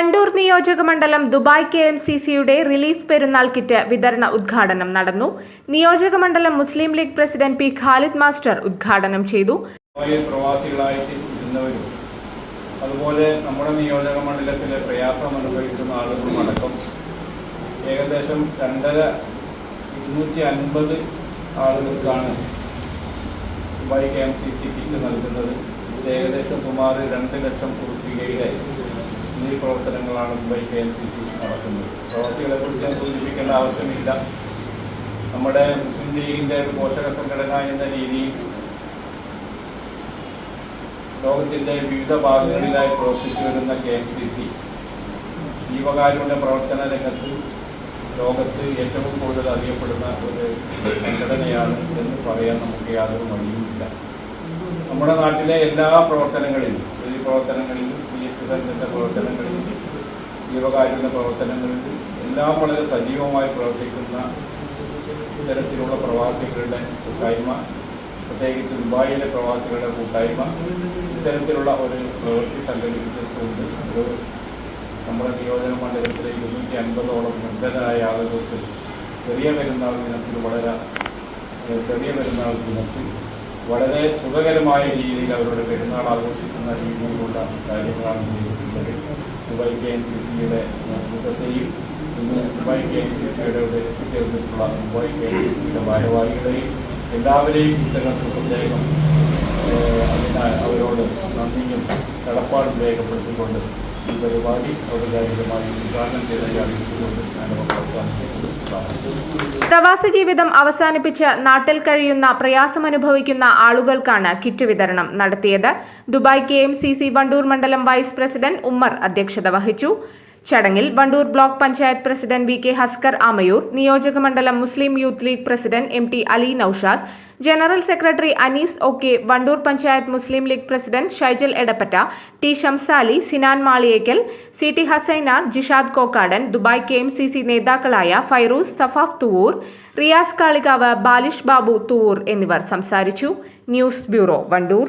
കണ്ടൂർ നിയോജക മണ്ഡലം Dubai K M C സിയുടെ റിലീഫ് പെരുന്നാൾ കിറ്റ് വിതരണ ഉദ്ഘാടനം നടന്നു. നിയോജക മണ്ഡലം Muslim League president P. Khalid master ഉദ്ഘാടനം ചെയ്തു. പ്രവാസികളായിട്ട് അതുപോലെ നമ്മുടെ നിയോജക മണ്ഡലത്തിലെ പ്രയാസം അനുഭവിക്കുന്ന ആളുകളും അടക്കം ഏകദേശം രണ്ടര ഇരുന്നൂറ്റി അൻപത് ആളുകൾക്കാണ് Dubai K M C C kit നൽകുന്നത്. ഇത് ഏകദേശം സുമാർ രണ്ട് ലക്ഷം രൂപയുടെ ഈ പ്രവർത്തനങ്ങളാണ് Mumbai K M C C നടക്കുന്നത് പ്രവാസികളെ കുറിച്ച് ഞാൻ സൂചിപ്പിക്കേണ്ട ആവശ്യമില്ല. നമ്മുടെ മുസ്ലിം ലീഗിന്റെ ഒരു പോഷക സംഘടന എന്ന രീതിയിൽ ലോകത്തിന്റെ വിവിധ ഭാഗങ്ങളിലായി പ്രവർത്തിച്ചു വരുന്ന കെ എം സി സി ജീവകാരുടെ പ്രവർത്തന രംഗത്ത് ലോകത്ത് ഏറ്റവും കൂടുതൽ അറിയപ്പെടുന്ന ഒരു സംഘടനയാണ് എന്ന് പറയാൻ നമുക്ക് യാതൊരു മടിയുമില്ല. നമ്മുടെ നാട്ടിലെ എല്ലാ പ്രവർത്തനങ്ങളിലും പ്രവർത്തനങ്ങളിലും സി പ്രവർത്തനങ്ങളിൽ ജീവകാരുണ്യ പ്രവർത്തനങ്ങളിലും എല്ലാം വളരെ സജീവമായി പ്രവർത്തിക്കുന്ന ഇത്തരത്തിലുള്ള പ്രവാസികളുടെ കൂട്ടായ്മ പ്രത്യേകിച്ച് ദുബായിലെ പ്രവാസികളുടെ കൂട്ടായ്മ ഇത്തരത്തിലുള്ള ഒരു പ്രവൃത്തി സംഘടിപ്പിച്ചിട്ടുണ്ട്. അത് നമ്മുടെ നിയോജക മണ്ഡലത്തിലെ ഇരുന്നൂറ്റി അൻപതോളം നിർബന്ധരായ ആളുകൾക്ക് ചെറിയ പെരുന്നാൾ ദിനത്തിൽ വളരെ ചെറിയ പെരുന്നാൾ ദിനത്തിൽ വളരെ സുഖകരമായ രീതിയിൽ അവരുടെ പെരുന്നാൾ ആഘോഷിക്കുന്ന രീതിയിലുള്ള കാര്യങ്ങളാണ് ചെയ്തിട്ടുള്ളത് ദുബായ് കെ എൻ സി സിയുടെ നേതൃത്വത്തെയും ഇന്ന് ദുബായ് കെ എൻ സി സിയുടെ എത്തിച്ചേർന്നിട്ടുള്ള ദുബായ് കെ എൻ സി സിയുടെ ഭാരവാഹികളെയും എല്ലാവരെയും ഇത്തരത്തിൽ പ്രത്യേകം അതിനാൽ അവരോട് നന്ദിയും കടപ്പാടും രേഖപ്പെടുത്തിക്കൊണ്ട് ഈ പരിപാടി ഔപചാരികമായി ഉദ്ഘാടനം ചെയ്തതായി പ്രവാസ ജീവിതം അവസാനിപ്പിച്ച് നാട്ടിൽ കഴിയുന്ന പ്രയാസമനുഭവിക്കുന്ന ആളുകൾക്കാണ് കിറ്റ് വിതരണം നടത്തിയത്. Dubai K M C C Wandoor മണ്ഡലം വൈസ് പ്രസിഡന്റ് ഉമ്മർ അധ്യക്ഷത വഹിച്ചു. ചടങ്ങിൽ Wandoor block panchayat president V K Haskar Amayur നിയോജക മണ്ഡലം Muslim youth League president M T Ali Noushad general secretary Anees O K Wandoor panchayat Muslim League president Shaijal Edappatta T Shamsali Sinan Maliyekkal C T Hasainar Jishad Kokkadan Dubai K M C C നേതാക്കളായ Fairuz Safaf Thuvur Riyas Kalikavu Balish Babu Thuvvur എന്നിവർ സംസാരിച്ചു. News bureau Wandoor.